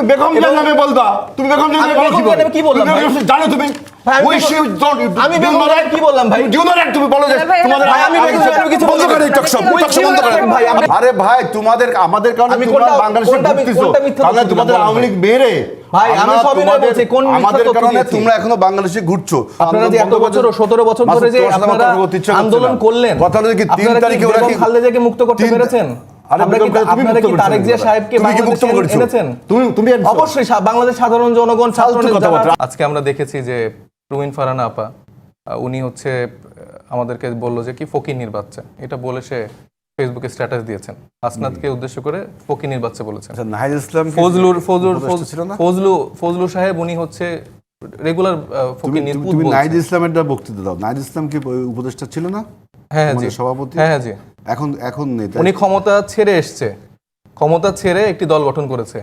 তুমি বেগম জান নামে তুমি বেগম জান নামে কি জানো তুমি? আমি কি বললাম ভাই? তুমি বলো যে তোমাদের আমি কিছু বন্ধ করে সব বন্ধ করে। ভাই আরে ভাই তোমাদের আমাদের কারণে তোমরা বাংলাদেশে ঢুকতেছো তাহলে তোমাদের আওয়ামী লীগ ভাই আমি সবই না বলছি কোন আমাদের কারণে তোমরা এখনও বাংলাদেশে ঘুরছো। আপনারা যে এত বছর 17 বছর ধরে যে আপনারা আন্দোলন করলেন কথা হলো কি 3 তারিখে ওরা কি খালেদাকে মুক্ত করতে পেরেছেন? অবশ্যই আমাদেরকে বলল যে কি ফকির বাচ্চা। এটা বলে সে ফেসবুকে স্ট্যাটাস দিয়েছেন। আসনাদকে উদ্দেশ্য করে ফকিনির বাচ্চা বলেছেন। আচ্ছা, নাহিদ ইসলাম ফজলুর ফজলুর ফজলু ফজলু সাহেব উনি হচ্ছে রেগুলার ফকিনির তুমি নাহিদ ইসলামের বক্তৃতা দাও। নাহিদ ইসলাম কি উপদেষ্টা ছিল না? হ্যাঁ, হ্যাঁ মানে জি। সভাপতি? হ্যাঁ, হ্যাঁ জি। এখন এখন নেতা উনি ক্ষমতা ছেড়ে এসছে। ক্ষমতা ছেড়ে একটি দল গঠন করেছে।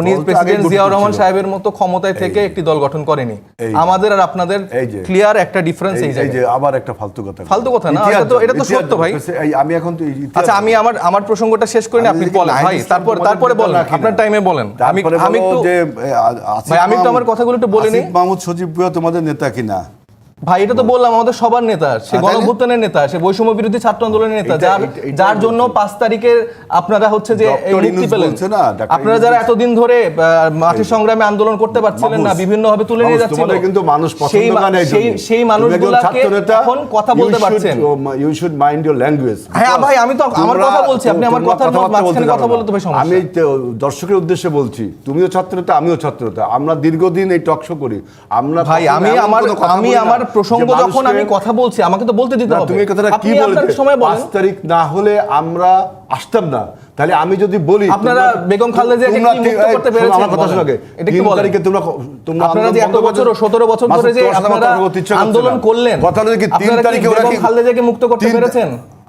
উনি প্রেসিডেন্ট জিয়াউর রহমান সাহেবের মতো ক্ষমতায় থেকে একটি দল গঠন করেনি। আমাদের আর আপনাদের ক্লিয়ার একটা ডিফারেন্স এই যে আবার একটা ফালতু কথা ফালতু কথা না এটা তো এটা তো সত্য ভাই। আমি এখন তো আচ্ছা আমি আমার আমার প্রসঙ্গটা শেষ করি আপনি বলেন। ভাই তারপর তারপরে বলেন। আপনার টাইমে বলেন। আমি আমি একটু ভাই আমি তো আমার কথাগুলো একটু বলিনি মাহমুদ সজীব তোমাদের নেতা কিনা? ভাই এটা তো বললাম আমাদের সবার নেতা সে নেতা সে বৈষম্য বিরোধী ছাত্র আন্দোলনের নেতা যার যার জন্য পাঁচ তারিখের আপনারা হচ্ছে যে মুক্তি পেলেন। আপনারা যারা এতদিন ধরে মাঠে সংগ্রামে আন্দোলন করতে পারছিলেন না বিভিন্ন ভাবে তুলে নিয়ে কিন্তু মানুষ সেই সেই মানুষগুলোকে এখন কথা বলতে পারছেন। You should mind your language হ্যাঁ ভাই আমি তো আমার কথা বলছি আপনি আমার মাঝখানে কথা বলতে ভাই সমস্যা। আমি দর্শকের উদ্দেশ্যে বলছি তুমিও ছাত্রতা আমিও ছাত্রতা আমরা দীর্ঘদিন এই টক শো করি। আমরা ভাই আমি আমার আমি আমার প্রসঙ্গ যখন আমি কথা বলছি আমাকে তো বলতে দিতে হবে। তুমি কথাটা কি বলতে? সময় বলেন। তারিখ না হলে আমরা আসতাম না। তাহলে আমি যদি বলি আপনারা বেগম খালেদা জিয়াকে কি মুক্ত করতে পেরেছেন আমার কথা এটা কি বলেন? তারিখে তোমরা তোমরা আপনারা এত বছর 17 বছর ধরে যে আপনারা আন্দোলন করলেন কথা হলো কি 3 তারিখে ওরা কি খালেদা জিয়াকে মুক্ত করতে পেরেছেন?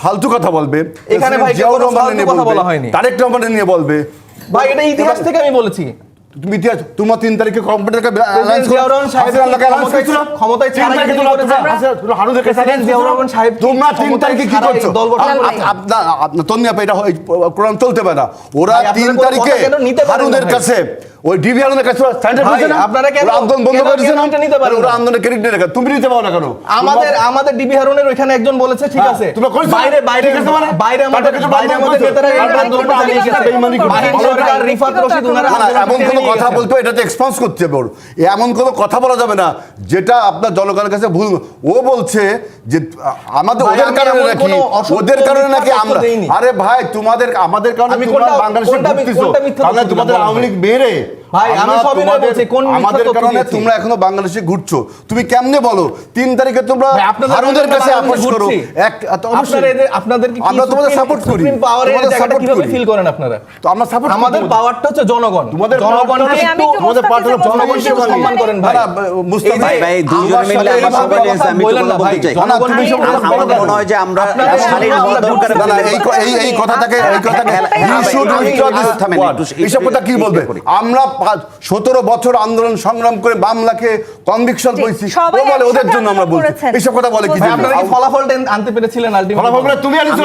ফালতু কথা বলবে। এখানে ভাই কথা বলা নিয়ে বলবে। তারেক রহমানের নিয়ে বলবে। ভাই এটা ইতিহাস থেকে আমি বলেছি। তোমার তিন তারিখে কোরআন চলতে ওরা তিন তারিখে কাছে ওই ডিবি কাছে আন্দোলন বন্ধ ওরা আন্দোলনের ক্রেডিট নিয়ে তুমি নিতে পারো না কেন? আমাদের আমাদের ডিবি হারুনের ওইখানে একজন বলেছে ঠিক আছে। তুমি বাইরে বাইরে গেছে মানে বাইরে আমাদের বাইরে আমাদের নেতারা আন্দোলন বেঈমানি করে বাইরে সরকার রিফাত রশিদ ওনারা কথা বলতে হবে এটাতে এক্সপন্স করতে হবে ওর। এমন কোনো কথা বলা যাবে না যেটা আপনার জনগণের কাছে ভুল। ও বলছে যে আমাদের ওদের কারণে নাকি ওদের কারণে নাকি আমরা আরে ভাই তোমাদের আমাদের কারণে তোমরা বাংলাদেশে তোমাদের আওয়ামী লীগ বেড়ে ভাই আমি সবই না বলছি কোন আমাদের কারণে তোমরা এখনও বাংলাদেশে ঘুরছো। তুমি কেমনে বলো? তিন তারিখে তোমরা কাছে আপোষ করো। এক আপনাদের আপনাদের কি আমরা তোমাদের সাপোর্ট করি। কীভাবে ফিল করেন আপনারা? তো আমরা সাপোর্ট আমাদের পাওয়ারটা হচ্ছে জনগণ। তোমাদের জনগণকে তোমাদের পার্টির সম্মান করেন ভাই। মুস্তাফা ভাই ভাই মিলে আমরা সবাই আমি বলতে চাই তুমি সব মনে হয় যে আমরা দরকার। এই এই কথাটাকে এই হ্যাঁ, কথাটাকে হ্যাঁ, ইস্যু ইস্যু কথা কি বলবে? আমরা পাঁচ সতেরো বছর আন্দোলন সংগ্রাম করে মামলাকে কনভিকশন করেছি। ও বলে ওদের জন্য আমরা বলছি। এইসব কথা বলে কি আপনারা কি ফলাফল আনতে পেরেছিলেন আলটিমেট তুমি আনিছো?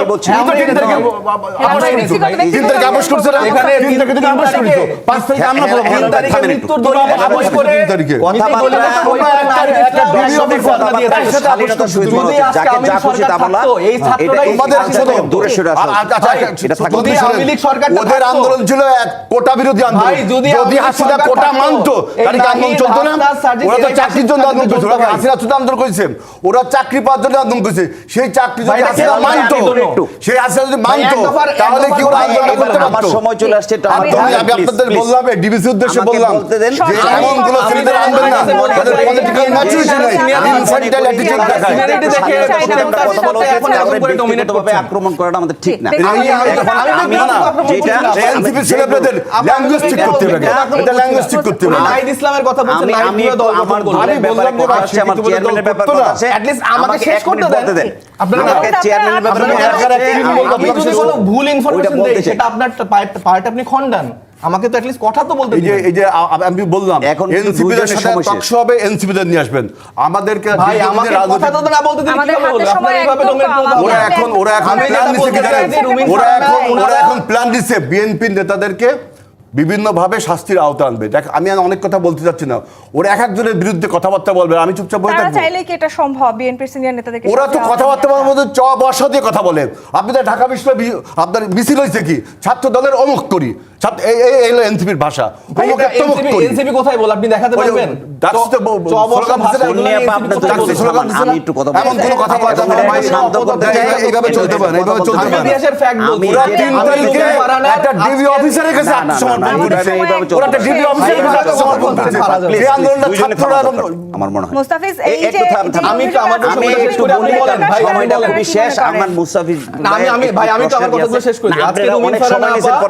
তো আপোষ করছ। এখানে তিন তুমি আপোষ করছ? পাঁচ থেকে হ্যাঁ, আমরা হ্যাঁ, ফলাফল হ্যাঁ, তিন তারিখে। মৃত্যুর আপোষ করে কথা বলে আন্দোলন ওরা চাকরি পাওয়ার জন্য করছে। সেই চাকরি সেই তাহলে সময় চলে আসছে বললাম আন্দোলন আক্রমণ করাটা আমাদের ঠিক না ইসলামের কথা বলছেন আমাকে শেষ করতে দেন। চেয়ারম্যানের ব্যাপারে ভুল ওইটা ইনফরমেশন দেয় সেটা আপনার পার্ট আপনি খণ্ডান আমাকে তো অ্যাটলিস্ট কথা তো বলতে এই যে এই যে আমি বললাম এখন এনসিপি দের সাথে টকশো হবে এনসিপি দের নিয়ে আসবেন। আমাদেরকে ভাই বিজেপি আমাকে দের রাজনৈতিক- কথা তো না বলতে দিন আমাদের ওরা এখন ওরা এখন প্ল্যান যেটা কি জানেন? ওরা এখন ওরা এখন প্ল্যান দিচ্ছে বিএনপি নেতাদেরকে বিভিন্ন ভাবে শাস্তির আওতা আনবে। দেখ আমি আর অনেক কথা বলতে চাচ্ছি না। ওরা এক একজনের বিরুদ্ধে কথাবার্তা বলবে আমি চুপচাপ বলে তারা থাকব। চাইলেই কি এটা সম্ভব? বিএনপির সিনিয়র নেতাদেরকে ওরা তো কথাবার্তা বলার মধ্যে চ বর্ষা দিয়ে কথা বলে। আপনি তো ঢাকা বিশ্ববিদ্যালয় আপনার মিছিল হয়েছে কি? ছাত্র দলের অমুক করি। এনসিপির ভাষা। NCP কোথায় বল? আপনি দেখাতে পারবেন? আমি মনে হয়। তো আমার কথাগুলো শেষ একটু করে আপনি বলি, বলেন, ভাই, সময়টা আপনারা খুবই কি শেষ করেন? আমার মুস্তাফিজ আমি আমি আমি তো আমার কথাগুলো শেষ করি। আজকে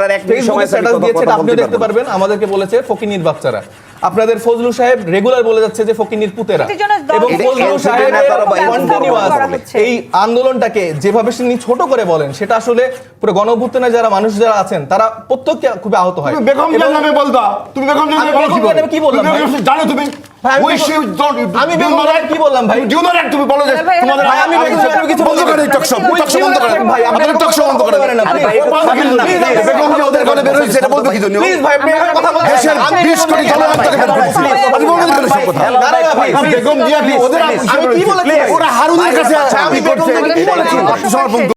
আর এক মিনিট সময় স্ট্যাটাস দিয়েছে আপনিও দেখতে পারবেন। আমাদেরকে বলেছে ফকিনির বাচ্চারা। আপনাদের ফজলু সাহেব রেগুলার বলে যাচ্ছে যে ফকিনির পুতেরা। এবং ফজলু এনসিপি সাহেবের নেতারা বা কন্টিনিউয়াস এই আন্দোলনটাকে যেভাবে তিনি ছোট করে বলেন সেটা আসলে পুরো গণঅভ্যুত্থানে যারা মানুষ যারা আছেন তারা প্রত্যেককে খুব আহত হয়। বেগম নামে বলবা। তুমি বেগম কি বললাম, জানো তুমি? আমি কি বললাম, ভাই? Not act, তুমি বলো যে তোমাদের ভাই, আমি কিছু বন্ধ করে talk show Please, talk show বন্ধ করে ভাই, আপনি আপনাদের টক শো বন্ধ করে না, ভাই, বেগম জিয়া ওদের ঘরে বের হয়েছে এটা বলবে কি জন্য প্লিজ ভাই আপনি এখানে কথা বলতে দেশের আমি 20 কোটি জনগণকে বের করেছে। আপনি বলবেন কেন সব কথা? বেগম জিয়া ওদের আমি কি বলেছি? ওরা হারুনের কাছে আমি বেগম কি বলেছি? আত্মসমর্পণ